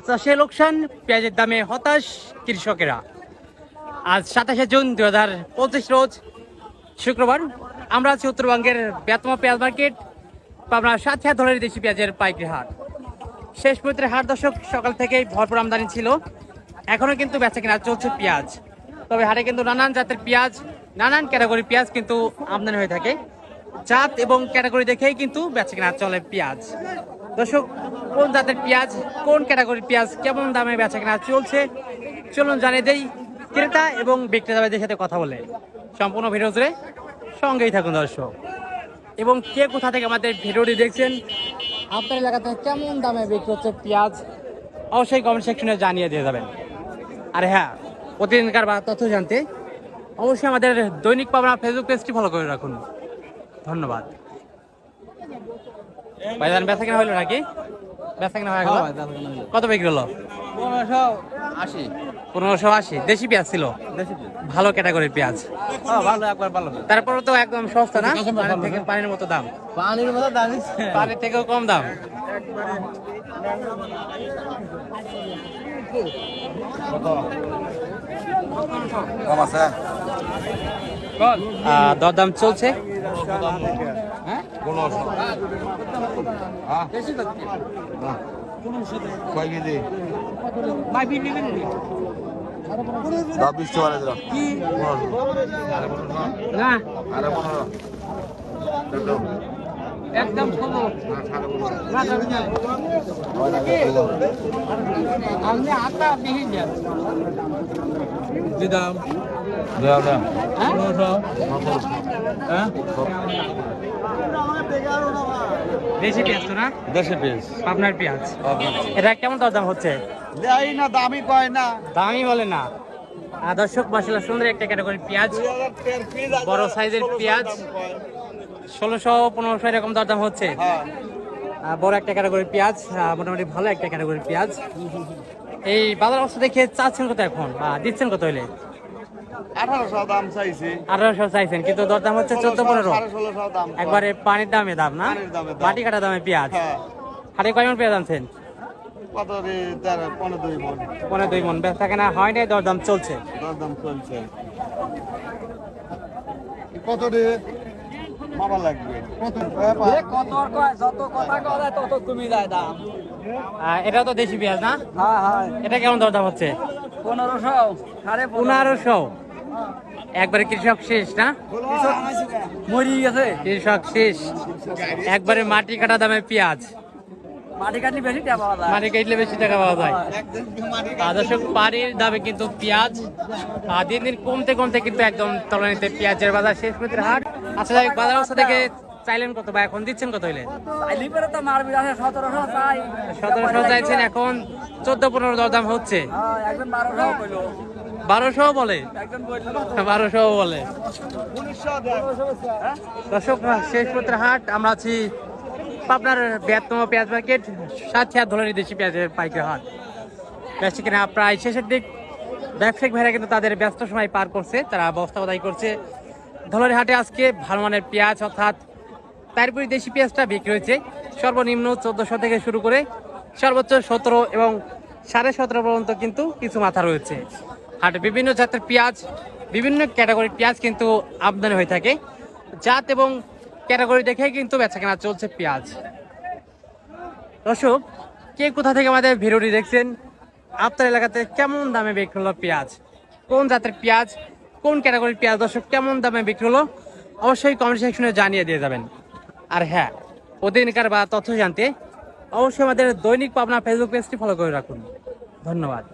চাষে লোকসান, পেঁয়াজের দামে হতাশ কৃষকেরা। আজ সাতাশে জুন দু হাজার পঁচিশ রোজ শুক্রবার, আমরা আছি উত্তরবঙ্গের বেতমা পেঁয়াজ মার্কেট পাবনা সাথিয়া ধরের দেশি পেঁয়াজের পাইকারি হাট। শেষ পর্যন্ত হাট দশক সকাল থেকেই ভরপুর আমদানি ছিল এখনও কিন্তু বেচা কেনা চলছে পেঁয়াজ। তবে হাটে কিন্তু নানান জাতের পেঁয়াজ, নানান ক্যাটাগরি পেঁয়াজ কিন্তু আমদানি হয়ে থাকে। জাত এবং ক্যাটাগরি দেখেই কিন্তু বেচা কেনা চলে পেঁয়াজ। দর্শক, কোন জাতের পেঁয়াজ, কোন ক্যাটাগরির পেঁয়াজ কেমন দামে বেচা কেনা চলছে? চলুন জানিয়ে দেই, ক্রেতা এবং বিক্রেতাদের সাথে কথা বলে। সম্পূর্ণ ভিডিও জুড়ে সঙ্গেই থাকুন দর্শক। এবং কে কোথা থেকে আমাদের ভিডিওটি দেখছেন, আপনার এলাকাতে কেমন দামে বিক্রি হচ্ছে পেঁয়াজ, অবশ্যই কমেন্ট সেকশনে জানিয়ে দিয়ে যাবেন। আর হ্যাঁ প্রতিদিনকার বা তথ্য জানতে অবশ্যই আমাদের দৈনিক পাবনা ফেসবুক পেজটি ফলো করে রাখুন। ধন্যবাদ। ভাইজান বেচা কেনা হলো নাকি? বেচা কেনা হয়ে গেল? কত বিক্রি হলো? পনেরোশো আশি। পনেরোশো আশি। দেশি পেঁয়াজ ছিল? ভালো ক্যাটাগরির পেঁয়াজ। হ্যাঁ ভালো একবার ভালো। তারপরে তো একদম সস্তা না? পানির থেকে পানির মতো দাম। পানির মতো দামি পানির থেকেও কম দাম। দরদাম চলছে? হ্যাঁ পনেরোশো হ্যাঁ? কয় কেজি? বিশ টাকা দিলাম না। আরে পনেরো। একদম। আপনি আটটা দেখে যান দাম? হ্যাঁ? দেশি পেঁয়াজ তো না? দেশে আপনার পেঁয়াজ। এটা কেমন হচ্ছে? দেয় না কয় না। দামই বলে না। দর্শক মশলা সুন্দর একটা ক্যাটাগরি পেঁয়াজ। বড় সাইজের পেঁয়াজ। ষোলোশো পনেরোশো এরকম দরদাম হচ্ছে। হ্যাঁ। বড় একটা ক্যাটাগরি পেঁয়াজ মোটামুটি ভালো একটা ক্যাটাগরি পেঁয়াজ। এই বাজার অবস্থা দেখে চাচ্ছেন কত এখন? বা দিচ্ছেন কত হলে আঠারোশো দাম চাইছি। আঠারোশো চাইছেন কিন্তু দরদাম হচ্ছে চোদ্দ পনেরো। একবারে পানির দামে দাম না। মাটি কাটা দামে পেঁয়াজ। হ্যাঁ। হাটে কয়মন পেঁয়াজ আনছেন? কত পনেরো দুই মন। মন। হয় নাই দরদাম চলছে? দরদাম চলছে। কত রে? মামা লাগবে। কত কত যত কথা কয় তত কমে যায় দাম। এটা তো দেশি পেঁয়াজ না? হ্যাঁ হ্যাঁ। এটা কেমন দরদাম হচ্ছে? পনেরোশো সাড়ে পনেরোশো। একবারে কৃষক শেষ না? মরি গেছে। কৃষক শেষ। একবারে মাটি কাটা দামে পেঁয়াজ। মাটি কাটলি বেশি টাকা পাওয়া যায়। মাটি কাটলে বেশি টাকা পাওয়া যায়। দর্শক পানির দামে কিন্তু পেঁয়াজ দিন দিন কমতে কমতে কিন্তু একদম তলানিতে পেঁয়াজের বাজার শেষ পর্যন্ত হাট আচ্ছা বাজার অবস্থা থেকে চাইলেন কত বা এখন দিচ্ছেন কত হইলে আছে সতেরোশো চাইছেন এখন চোদ্দ পনেরো দরদাম হচ্ছে। হ্যাঁ বারোশো বলে? বারোশো বলে। দর্শক শেষ পত্র হাট আমরা আছি আপনার বৃহত্তম পেঁয়াজ মার্কেট সাথে হাত ধরে দেশি পেঁয়াজের পাইকারি হাট। বেশি কিনা প্রায় শেষের দিক। ব্যবসায়িক ভাইরা কিন্তু তাদের ব্যস্ত সময় পার করছে তারা বস্তা বাদাই করছে। ধলারি হাটে আজকে ভালো মানের পেঁয়াজ অর্থাৎ তারপরে দেশি পেঁয়াজটা বিক্রি হয়েছে। সর্বনিম্ন চোদ্দশো থেকে শুরু করে সর্বোচ্চ সতেরো এবং সাড়ে সতেরো পর্যন্ত কিন্তু কিছু মাথা রয়েছে। হাটে বিভিন্ন জাতের পেঁয়াজ, বিভিন্ন ক্যাটাগরির পেঁয়াজ কিন্তু আমদানি হয়ে থাকে। জাত এবং ক্যাটাগরি দেখে কিন্তু বেচা কেনা চলছে পেঁয়াজ। দর্শক, কে কোথা থেকে আমাদের ভিডিওটি দেখছেন? আপনার এলাকাতে কেমন দামে বিক্রি হলো পেঁয়াজ? কোন জাতের পেঁয়াজ? কোন ক্যাটাগরির পেঁয়াজ? দর্শক, কেমন দামে বিক্রি হলো? অবশ্যই কমেন্ট সেকশনে জানিয়ে দিয়ে যাবেন। আর হ্যাঁ প্রতিদিনকার বা তথ্য জানতে অবশ্যই আমাদের দৈনিক পাবনা ফেসবুক পেজটি ফলো করে রাখুন। ধন্যবাদ।